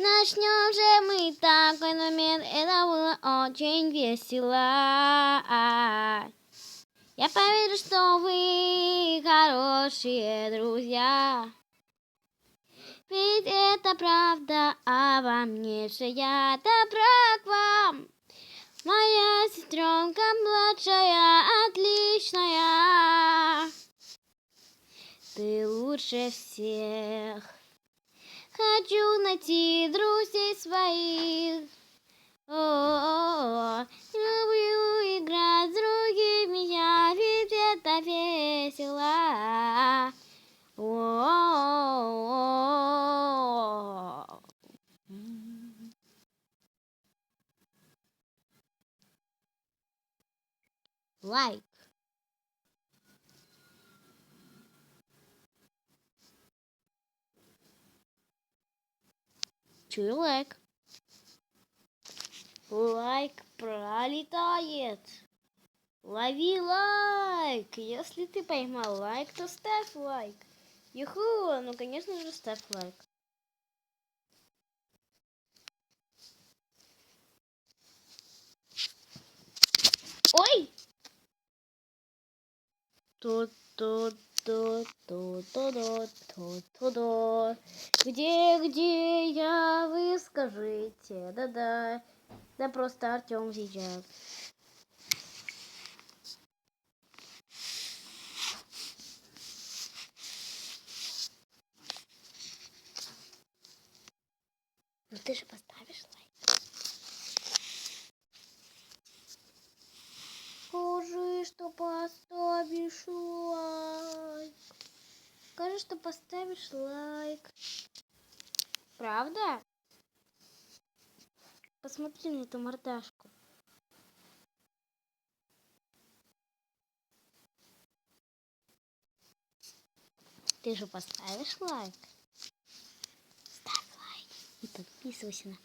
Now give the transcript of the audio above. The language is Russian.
начнем же мы такой момент. Это было очень весело. Я поверю, что вы хорошие друзья. Ведь это правда обо мне, что я добра к вам. Моя сестренка младшая, отличная. Ты лучше всех. Хочу найти друзей своих. О, люблю играть с другими, я ведь это весело. О, Лайк. Чую лайк. Лайк пролетает. Лови лайк. Если ты поймал лайк, то ставь лайк. Юху, ну конечно же ставь лайк. Ой! Тут, тут, тут, тут, тут, тут, тут, тут. Где, где скажите. Да-да. Да просто Артем сейчас. Ну ты же поставишь лайк. Скажи, что поставишь лайк. Скажи, что поставишь лайк. Правда? Посмотри на эту мордашку. Ты же поставишь лайк? Ставь лайк и подписывайся на